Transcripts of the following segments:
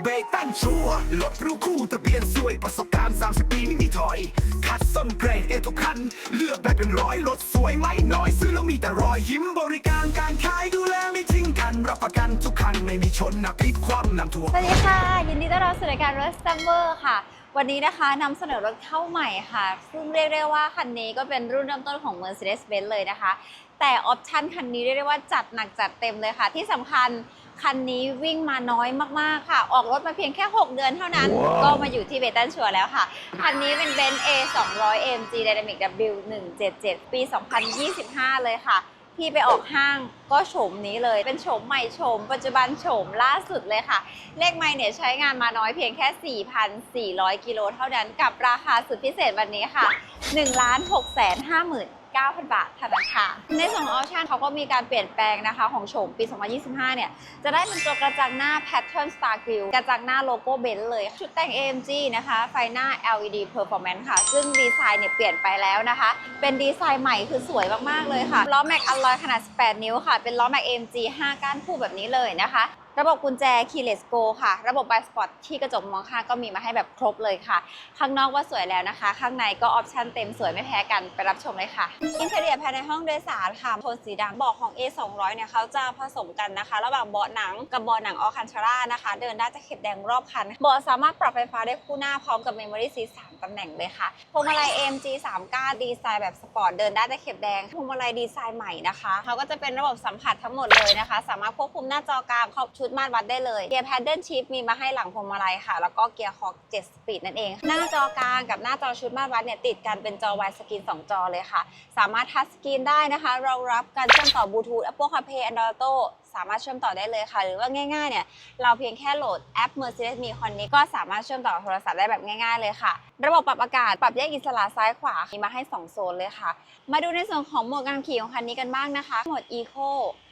เบรกตั้งชัวร์รถรู้คู่ทะเบียนสวยประสบการณ์ 30 ปีไม่มีถอย คัดส้นเกรดเอทุกคัน เลือกได้เป็นร้อยรถสวยไม่น้อย ซื้อแล้วมีแต่รอยยิ้มบริการการขายดูแลไม่ทิ้งกัน รับประกันทุกคันไม่มีชนนะพลิกความนำทั่วสวัสดีค่ะ ยินดีต้อนรับสู่รายการรถซัมเมอร์ค่ะ วันนี้นะคะนำเสนอรถเข้าใหม่ค่ะ ซึ่งเรียกได้ว่าคันนี้ก็เป็นรุ่นเริ่มต้นของ Mercedes-Benz เลยนะคะ แต่ออปชันคันนี้เรียกได้ว่าจัดหนักจัดเต็มเลยค่ะ ที่สำคัญคันนี้วิ่งมาน้อยมากๆค่ะ ออกรถมาเพียงแค่ 6 เดือนเท่านั้นว้าวก็มาอยู่ที่เบตันชัวร์แล้วค่ะ คันนี้เป็น Benz A 2 0 0 AMG Dynamic W 177 ปี 2025 เลยค่ะ ที่ไปออกห้างก็โฉมนี้เลย เป็นโฉมใหม่โฉมปัจจุบันโฉมล่าสุดเลยค่ะ เลขไม่เนี่ยใช้งานมาน้อยเพียงแค่ 4,400 กิโลเท่านั้นกับราคาสุดพิเศษวันนี้ค่ะ 1 6 5 9 9,000 บาทเท่านั้นค่ะ ในส่วนของออปชันเขาก็มีการเปลี่ยนแปลงนะคะของโฉมปี 2025 เนี่ย จะได้เป็นตัวกระจังหน้า Pattern Star Grill กระจังหน้าโลโก้เบนซ์เลย ชุดแต่ง AMG นะคะ ไฟหน้า LED Performance ค่ะ ซึ่งดีไซน์เนี่ยเปลี่ยนไปแล้วนะคะ เป็นดีไซน์ใหม่คือสวยมากๆเลยค่ะ ล้อแม็กอลลอยขนาด 18 นิ้วค่ะ เป็นล้อแม็ก AMG 5 ก้านคู่แบบนี้เลยนะคะ ระบบกุญแจ Keyless Go ค่ะ ระบบ b i Spot ที่กระจกมองข้างก็มีมาให้แบบครบเลยค่ะ ข้างนอกว่าสวยแล้วนะคะ ข้างในก็ออปชั่นเต็มสวยไม่แพ้กันไปรับชมเลยค่ะ อินเทอร์เนียภายในห้องโดยสารค่ะโทนสีดำเบาะของ A 2 0 0เนี่ยเขาจะผสมกันนะคะ ระหว่างเบาะหนังกับเบาะหนังออคันชาร่านะคะ เดินได้จะเข็บแดงรอบคันเบาะสามารถปรับไฟฟ้าได้คู่หน้าพร้อมกับ Memory Seat 3ตำแหน่งเลยค่ะพวงมาลัย AMG 3ก้านดีไซน์แบบสปอร์ตเดินได้แต่เข็บแดงพวงมาลัยดีไซน์ใหม่นะคะเขาก็จะเป็นระบบสัมผัสทั้งหมดเลยนะคะ สามารถควบคุมหน้าจอกลางครอบชุุดมาตรวัดได้เลย เกียร์ Paddle Shift มีมาให้หลังพวงมาลัยค่ะ แล้วก็เกียร์คอก7สปีดนั่นเอง หน้าจอกลางกับหน้าจอชุดมาตรวัดเนี่ยติดกันเป็นจอ Wide Screen 2จอเลยค่ะ สามารถทัชสกรีนได้นะคะ เรารับการเชื่อมต่อบลูทูธ Apple CarPlay Android Auto สามารถเชื่อมต่อได้เลยค่ะ หรือว่าง่ายๆเนี่ยเราเพียงแค่โหลดแอป Mercedes Me Connect ก็สามารถเชื่อมต่อโทรศัพท์ได้แบบง่าย ๆ เลยค่ะ ระบบปรับอากาศปรับแยกอิสระซ้ายขวามีมาให้ 2 โซนเลยค่ะ มาดูในส่วนของโหมดการขี่ของคันนี้กันบ้างนะคะโหมด Eco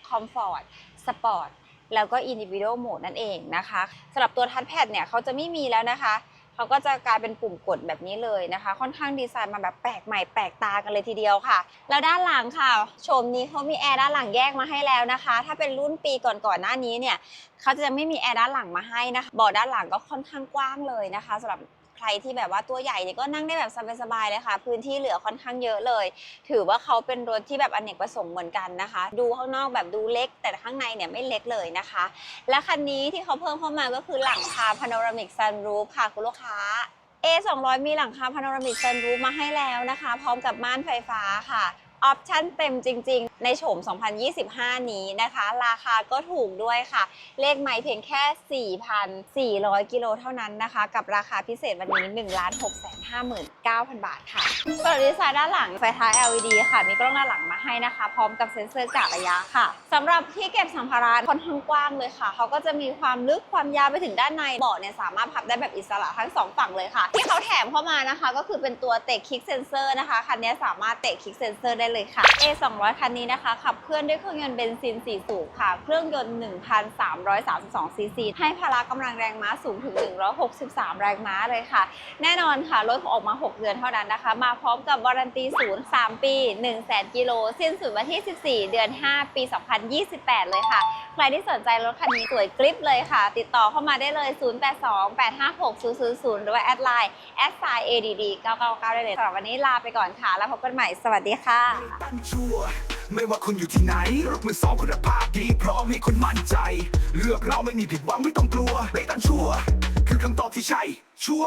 Comfort Sport แล้วก็ Individual Mode นั่นเองนะคะสำหรับตัวทัชแพดเนี่ยเขาจะไม่มีแล้วนะคะเขาก็จะกลายเป็นปุ่มกดแบบนี้เลยนะคะ ค่อนข้างดีไซน์มาแบบแปลกใหม่แปลกตากันเลยทีเดียวค่ะ แล้วด้านหลังค่ะโฉมนี้เขามีแอร์ด้านหลังแยกมาให้แล้วนะคะ ถ้าเป็นรุ่นปีก่อนๆหน้านี้เนี่ยเขาจะไม่มีแอร์ด้านหลังมาให้นะคะเบาะด้านหลังก็ค่อนข้างกว้างเลยนะคะสำหรับ ใครที่แบบว่าตัวใหญ่เนี่ยก็นั่งได้แบบสบายๆเลยค่ะ พื้นที่เหลือค่อนข้างเยอะเลย ถือว่าเขาเป็นรถที่แบบอเนกประสงค์เหมือนกันนะคะ ดูข้างนอกแบบดูเล็ก แต่ข้างในเนี่ยไม่เล็กเลยนะคะ และคันนี้ที่เขาเพิ่มเข้ามาก็คือหลังคาพาโนรามิกซันรูฟค่ะคุณลูกค้า A 2 0 0 มีหลังคาพาโนรามิกซันรูฟมาให้แล้วนะคะ พร้อมกับม่านไฟฟ้าค่ะ ออปชั่นเต็มจริง ๆ ในโฉม 2025 นี้นะคะ ราคาก็ถูกด้วยค่ะ เลขไม่เพียงแค่ 4,400 กิโลเท่านั้นนะคะ กับราคาพิเศษวันนี้ 1,659,000 บาทค่ะสำหรับดีไซน์ด้านหลังไฟท้าย LED ค่ะ มีกล้องด้านหลังมาให้นะคะ พร้อมกับเซ็นเซอร์กะระยะค่ะสำหรับที่เก็บสัมภาระค่อนข้างกว้างเลยค่ะ เขาก็จะมีความลึกความยาวไปถึงด้านในเบาะเนี่ยสามารถพับได้แบบอิสระทั้งสองฝั่งเลยค่ะ ที่เขาแถมเข้ามานะคะ ก็คือเป็นตัวเตะคลิกเซนเซอร์นะคะคันนี้สามารถเตะคลิกเซนเซอร์ได้เลยค่ะ A 200 คันนี้นะคะขับเคลื่อนด้วยเครื่องยนต์เบนซิน 4 สูบค่ะ เครื่องยนต์ 1,332 ซีซี ให้พละกำลังแรงม้าสูงถึง 163 แรงม้าเลยค่ะ แน่นอนค่ะ รถออกมา 6 เดือนเท่านั้นนะคะ มาพร้อมกับวารันตีศูนย์ 3 ปี 100,000กิโล สิ้นสุดวันที่ 14 เดือน 5 ปี 2028 เลยค่ะ ใครที่สนใจรถคันนี้สวยกริปเลยค่ะ ติดต่อเข้ามาได้เลย 0828560000 หรือว่าแอดไลน์แอดไซน์ ADD 999ได้เลยสำหรับวันนี้ลาไปก่อนค่ะ แล้วพบกันใหม่ สวัสดีค่ะตั้งชัวไม่ว่าคุณอยู่ที่ไหนรถมือสองคุณภาพดีพร้อมให้คุณมั่นใจ เลือกเราไม่มีผิดหวังไม่ต้องกลัวเบตันชัวคือคำตอบที่ใช่ชัว